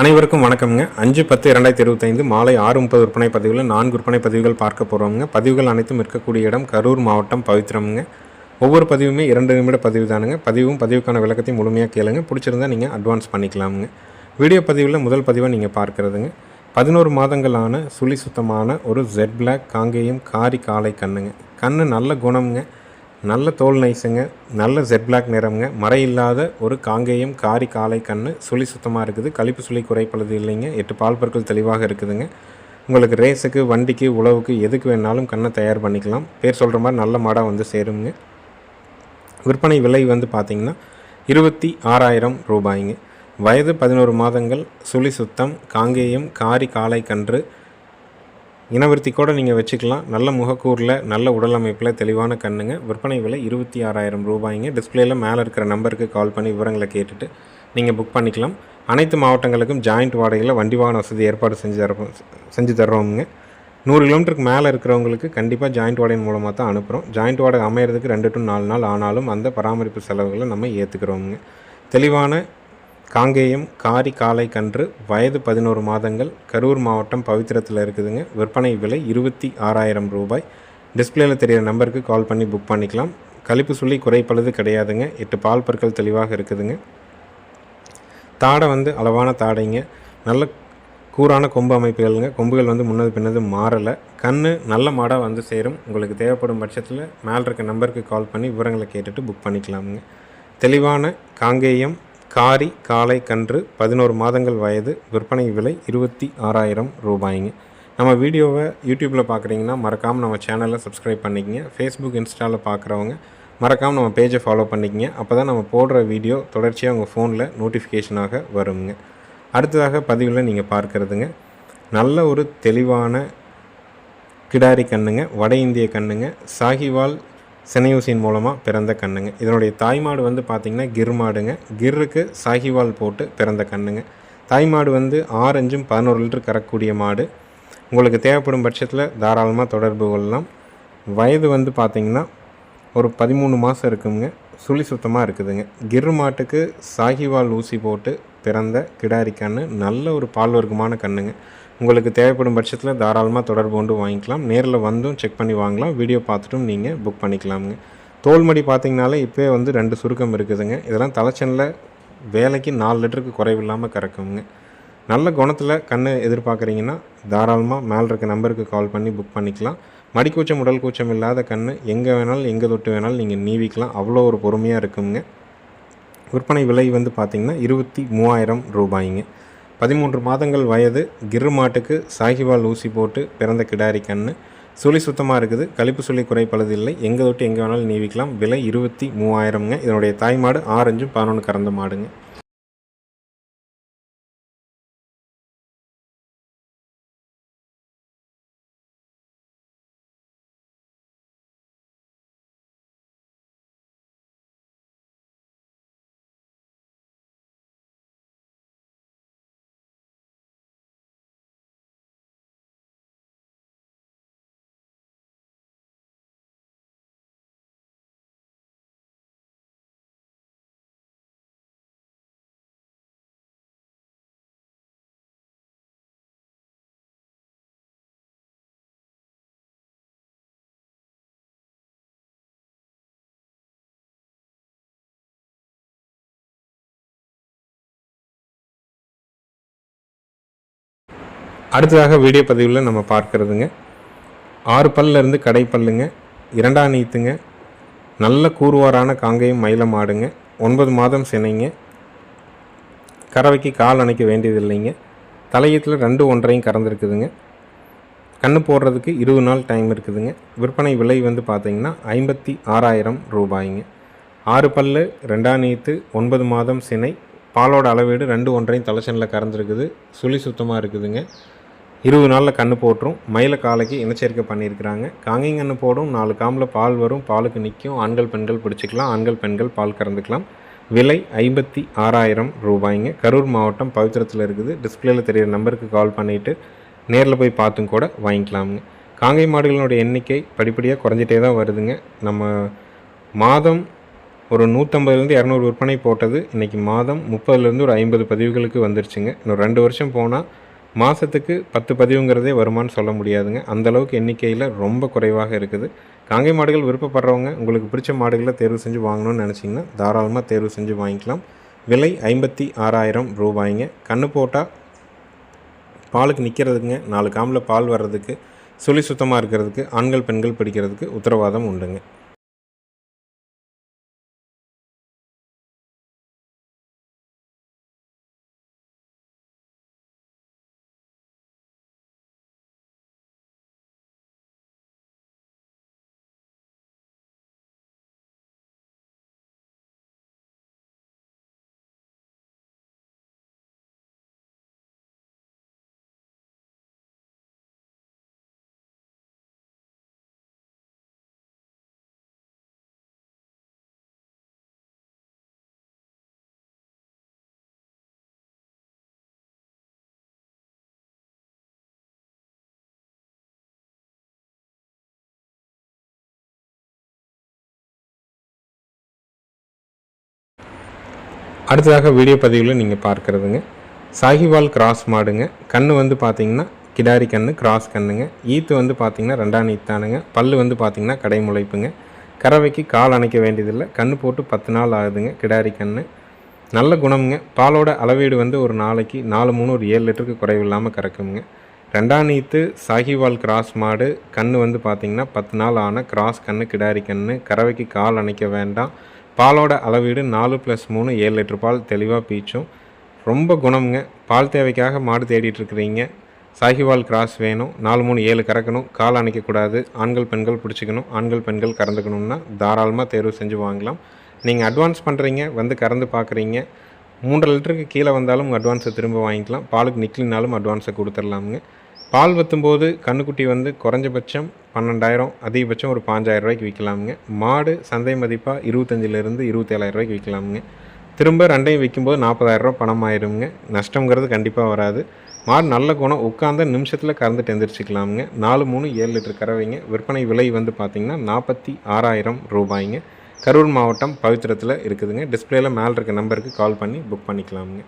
அனைவருக்கும் வணக்கம்ங்க. அஞ்சு பத்து இரண்டாயிரத்தி இருபத்தைந்து மாலை ஆறு முப்பது விற்பனை பதிவில் நான்கு விற்பனை பதிவுகள் பார்க்க போகிறோம்ங்க பதிவுகள் அனைத்தும் இருக்கக்கூடிய இடம் கரூர் மாவட்டம் பவித்திரம்ங்க ஒவ்வொரு பதிவுமே இரண்டு நிமிட பதிவு தானுங்க. பதிவும் பதிவுக்கான விளக்கத்தையும் முழுமையாக கேளுங்க. பிடிச்சிருந்தா நீங்கள் அட்வான்ஸ் பண்ணிக்கலாமுங்க. வீடியோ பதிவில் முதல் பதிவாக நீங்கள் பார்க்குறதுங்க. பதினோரு மாதங்களான சுழி சுத்தமான ஒரு ஜெட் பிளாக் காங்கேயம் காரி காலை கண்ணுங்க. கண்ணு நல்ல குணம்ங்க. நல்ல தோல் நைஸுங்க நல்ல ஜெட் பிளாக் நிறம்ங்க. மறை இல்லாத ஒரு காங்கேயம் காரி காலை கண்ணு சுழி சுத்தமாக இருக்குது. கழிப்பு சுழி குறைப்பளது இல்லைங்க. எட்டு பால் பற்கள் தெளிவாக இருக்குதுங்க. உங்களுக்கு ரேஸுக்கு வண்டிக்கு உழவுக்கு எதுக்கு வேணாலும் கண்ணை தயார் பண்ணிக்கலாம். பேர் சொல்கிற மாதிரி நல்ல மாடாக வந்து சேருங்க. விற்பனை விலை வந்து பார்த்திங்கன்னா இருபத்தி ஆறாயிரம் ரூபாய்ங்க. வயது பதினோரு மாதங்கள் சுழி சுத்தம் காங்கேயம் காரி காலை கன்று இனவிருத்தி கூட நீங்கள் வச்சுக்கலாம். நல்ல முகக்கூரில் நல்ல உடல் அமைப்பில் தெளிவான கண்ணுங்க. விற்பனை விலை இருபத்தி ஆறாயிரம் ரூபாய்ங்க. டிஸ்பிளேயில் மேலே இருக்கிற நம்பருக்கு கால் பண்ணி விவரங்களை கேட்டுட்டு நீங்கள் புக் பண்ணிக்கலாம். அனைத்து மாவட்டங்களுக்கும் ஜாயிண்ட் வாடகையில் வண்டி வாகன வசதி ஏற்பாடு செஞ்சு தரோம் செஞ்சு தர்றோமுங்க. நூறு கிலோமீட்டருக்கு மேலே இருக்கிறவங்களுக்கு கண்டிப்பாக ஜாயிண்ட் வாடகை மூலமாக தான் அனுப்புகிறோம் ஜாயிண்ட் வாடகை அமையிறதுக்கு ரெண்டு டு நாலு நாள் ஆனாலும் அந்த பராமரிப்பு செலவுகளை நம்ம ஏற்றுக்கிறோமுங்க தெளிவான காங்கேயம் காரி காலை கன்று வயது பதினோரு மாதங்கள் கரூர் மாவட்டம் பவித்திரத்தில் இருக்குதுங்க. விற்பனை விலை இருபத்தி ஆறாயிரம் ரூபாய். டிஸ்பிளேயில் தெரியிற நம்பருக்கு கால் பண்ணி புக் பண்ணிக்கலாம். கழிப்பு சொல்லி குறைப்பழுது கிடையாதுங்க. எட்டு பால் பற்கள் தெளிவாக இருக்குதுங்க. தாடை வந்து அளவான தாடைங்க. நல்ல கூரான கொம்பு அமைப்புகள்ங்க. கொம்புகள் வந்து முன்னது பின்னது மாறலை. கண் நல்ல மாடாக வந்து சேரும். உங்களுக்கு தேவைப்படும் பட்சத்தில் மேலே இருக்க நம்பருக்கு கால் பண்ணி விவரங்களை கேட்டுட்டு புக் பண்ணிக்கலாமுங்க. தெளிவான காங்கேயம் காரி காலை கன்று பதினோரு மாதங்கள் வயது விற்பனை விலை இருபத்தி ஆறாயிரம் ரூபாய்ங்க. நம்ம வீடியோவை யூடியூப்பில் பார்க்குறீங்கன்னா மறக்காமல் நம்ம சேனலை சப்ஸ்கிரைப் பண்ணிக்கங்க. ஃபேஸ்புக் இன்ஸ்டாவில் பார்க்குறவங்க மறக்காமல் நம்ம பேஜை ஃபாலோ பண்ணிக்கங்க. அப்போ தான் நம்ம போடுற வீடியோ தொடர்ச்சியாக உங்கள் ஃபோனில் நோட்டிஃபிகேஷனாக வருங்க. அடுத்ததாக பதிவில் நீங்கள் பார்க்குறதுங்க. நல்ல ஒரு தெளிவான கிடாரி கண்ணுங்க வட இந்திய கண்ணுங்க சாகிவால் சினையூசின் மூலமாக பிறந்த கண்ணுங்க. இதனுடைய தாய்மாடு வந்து பார்த்திங்கன்னா கிர் மாடுங்க. கிர்ருக்கு சாகிவால் போட்டு பிறந்த கண்ணுங்க. தாய்மாடு வந்து ஆரஞ்சும் பதினோரு லிட்டர் கறக்கூடிய மாடு. உங்களுக்கு தேவைப்படும் பட்சத்தில் தாராளமாக தொடர்பு கொள்ளலாம். வயது வந்து பார்த்திங்கன்னா ஒரு பதிமூணு மாதம் இருக்குங்க. சுழி சுத்தமாக இருக்குதுங்க. கிர் மாட்டுக்கு சாகிவால் ஊசி போட்டு பிறந்த கிடாரி கன்று நல்ல ஒரு பால் வர்க்கமான கண்ணுங்க. உங்களுக்கு தேவைப்படும் பட்சத்தில் தாராளமாக தொடர்பு கொண்டு வாங்கிக்கலாம். நேரில் வந்தும் செக் பண்ணி வாங்கலாம். வீடியோ பார்த்துட்டும் நீங்கள் புக் பண்ணிக்கலாமுங்க. தோல்மடி பார்த்திங்கனாலே இப்போயே வந்து ரெண்டு சுருக்கம் இருக்குதுங்க. இதெல்லாம் தலைச்சனில் வேலைக்கு நாலு லிட்டருக்கு குறைவில்லாமல் கறக்குங்க. நல்ல குணத்தில் கண்ணை எதிர்பார்க்குறீங்கன்னா தாராளமாக மேலே இருக்க நம்பருக்கு கால் பண்ணி புக் பண்ணிக்கலாம். மடிக்கூச்சம் உடல் கூச்சம் இல்லாத கண்ணு எங்கே வேணாலும் எங்கே தொட்டு வேணாலும் நீங்கள் நீவிக்கலாம். அவ்வளோ ஒரு பொறுமையாக இருக்குங்க. விற்பனை விலை வந்து பார்த்திங்கன்னா இருபத்தி மூவாயிரம் ரூபாய்ங்க. பதிமூன்று மாதங்கள் வயது கிரு மாட்டுக்கு சாகிவால் ஊசி போட்டு பிறந்த கிடாரி கண்ணு. சுழி சுத்தமாக இருக்குது. கழிப்பு சுழி குறைப்பளது இல்லை. எங்கே தொட்டு எங்கே வேணாலும் நீவிக்கலாம். விலை இருபத்தி மூவாயிரம்ங்க. இதனுடைய தாய்மாடு ஆரஞ்சும் பதினொன்று கறந்த மாடுங்க. அடுத்ததாக வீடியோ பதிவில் நம்ம பார்க்குறதுங்க. ஆறு பல்லிருந்து கடைப்பல்லுங்க இரண்டாம் நீத்துங்க. நல்ல கூறுவாரான காங்கையும் மயிலம் மாடுங்க ஒன்பது மாதம் சினைங்க கறவைக்கு கால் அணைக்க வேண்டியதில்லைங்க. தலையத்தில் ரெண்டு ஒன்றையும் கறந்துருக்குதுங்க. கண்ணு போடுறதுக்கு இருபது நாள் டைம் இருக்குதுங்க. விற்பனை விலை வந்து பார்த்திங்கன்னா ஐம்பத்தி ஆறாயிரம் ரூபாய்ங்க. ஆறு பல்லு ரெண்டாம் நீத்து ஒன்பது மாதம் சினை பாலோட அளவீடு ரெண்டு ஒன்றையும் தலைச்சனில் கறந்துருக்குது. சுழி சுத்தமாக இருக்குதுங்க. இருபது நாளில் கன்று போட்டுரும். மயில காலைக்கு இனச்சேர்க்கை பண்ணியிருக்கிறாங்க. காங்கையும் கன்று போடும். நாலு காமில் பால் வரும். பாலுக்கு நிற்கும் ஆண்கள் பெண்கள் பிடிச்சிக்கலாம். ஆண்கள் பெண்கள் பால் கறந்துக்கலாம். விலை ஐம்பத்தி ஆறாயிரம் ரூபாய்ங்க. கரூர் மாவட்டம் பவித்திரத்தில் இருக்குது. டிஸ்பிளேல தெரியிற நம்பருக்கு கால் பண்ணிவிட்டு நேரில் போய் பார்த்தும் கூட வாங்கிக்கலாமுங்க. காங்கை மாடுகளினுடைய எண்ணிக்கை படிப்படியாக குறைஞ்சிட்டே தான் வருதுங்க. நம்ம மாதம் ஒரு நூற்றம்பதுலேருந்து இரநூறு விற்பனை போட்டது. இன்றைக்கி மாதம் முப்பதுலேருந்து ஒரு ஐம்பது பதிவுகளுக்கு வந்துருச்சுங்க. இன்னும் ரெண்டு வருஷம் போனால் மாதத்துக்கு பத்து பதிவுங்கிறதே வருமானு சொல்ல முடியாதுங்க. அந்தளவுக்கு எண்ணிக்கையில் ரொம்ப குறைவாக இருக்குது. காங்கை மாடுகள் விருப்பப்படுறவங்க உங்களுக்கு பிடிச்ச மாடுகளை தேர்வு செஞ்சு வாங்கணும்னு நினச்சிங்கன்னா தாராளமாக தேர்வு செஞ்சு வாங்கிக்கலாம். விலை ஐம்பத்தி ஆறாயிரம் ரூபாய்ங்க. கண்ணு போட்டால் பாலுக்கு நிற்கிறதுக்குங்க நாலு காமில் பால் வர்றதுக்கு சுழி சுத்தமாக இருக்கிறதுக்கு ஆண்கள் பெண்கள் பிடிக்கிறதுக்கு உத்தரவாதம் உண்டுங்க. அடுத்ததாக வீடியோ பதிவில் நீங்கள் பார்க்குறதுங்க. சாகிவால் கிராஸ் மாடுங்க. கண் வந்து பார்த்தீங்கன்னா கிடாரி கன்று கிராஸ் கண்ணுங்க. ஈத்து வந்து பார்த்தீங்கன்னா ரெண்டாம் ஈத்தானுங்க. பல் வந்து பார்த்தீங்கன்னா கடை முளைப்புங்க கறவைக்கு கால் அணைக்க வேண்டியதில்லை. கன்று போட்டு பத்து நாள் ஆகுதுங்க கிடாரி கன்று நல்ல குணம்ங்க. பாலோட அளவீடு வந்து ஒரு நாளைக்கு நாலு மூணு ஒரு ஏழு லிட்டருக்கு குறைவில்லாமல் கறக்குங்க. ரெண்டாம் நீத்து சாகிவால் கிராஸ் மாடு. கன்று வந்து பார்த்திங்கன்னா பத்து நாள் ஆன கிராஸ் கன்று கிடாரி கன்று கறவைக்கு கால் அணைக்க வேண்டாம். பாலோட அளவீடு நாலு ப்ளஸ் மூணு ஏழு லிட்டர் பால் தெளிவாக பீச்சும். ரொம்ப குணம்ங்க. பால் தேவைக்காக மாடு தேடிட்டுருக்குறீங்க சாகிவால் கிராஸ் வேணும். நாலு மூணு ஏழு கறக்கணும். கால் அணைக்கக்கூடாது. ஆண்கள் பெண்கள் பிடிச்சிக்கணும். ஆண்கள் பெண்கள் கறந்துக்கணும்னா தாராளமாக தேர்வு செஞ்சு வாங்கலாம். நீங்கள் அட்வான்ஸ் பண்ணுறீங்க வந்து கறந்து பார்க்குறீங்க மூன்றரை லிட்டருக்கு கீழே வந்தாலும் அட்வான்ஸை திரும்ப வாங்கிக்கலாம். பாலுக்கு நிற்கலினாலும் அட்வான்ஸை கொடுத்துடலாமுங்க பால் வத்தும்போது கண்ணுக்குட்டி வந்து குறைஞ்சபட்சம் பன்னெண்டாயிரம் அதிகபட்சம் ஒரு பாஞ்சாயிரம் ரூபாய்க்கு விற்கலாமுங்க. மாடு சந்தை மதிப்பாக இருபத்தஞ்சிலேருந்து இருபத்தேழாயிரம் ரூபாய்க்கு விற்கலாமுங்க. திரும்ப ரெண்டையும் விற்கும்போது நாற்பதாயிரரூபா பணம் ஆயிருங்க நஷ்டங்கிறது கண்டிப்பாக வராது. மாடு நல்ல குணம் உட்காந்த நிமிஷத்தில் கறந்துட்டு எந்திரிச்சிக்கலாமுங்க. நாலு மூணு ஏழு லிட்டர் கறவைங்க. விற்பனை விலை வந்து பார்த்திங்கன்னா நாற்பத்தி ஆறாயிரம் ரூபாய்ங்க. கரூர் மாவட்டம் பவித்திரத்தில் இருக்குதுங்க. டிஸ்பிளேயில் மேலே இருக்க நம்பருக்கு கால் பண்ணி புக் பண்ணிக்கலாமுங்க.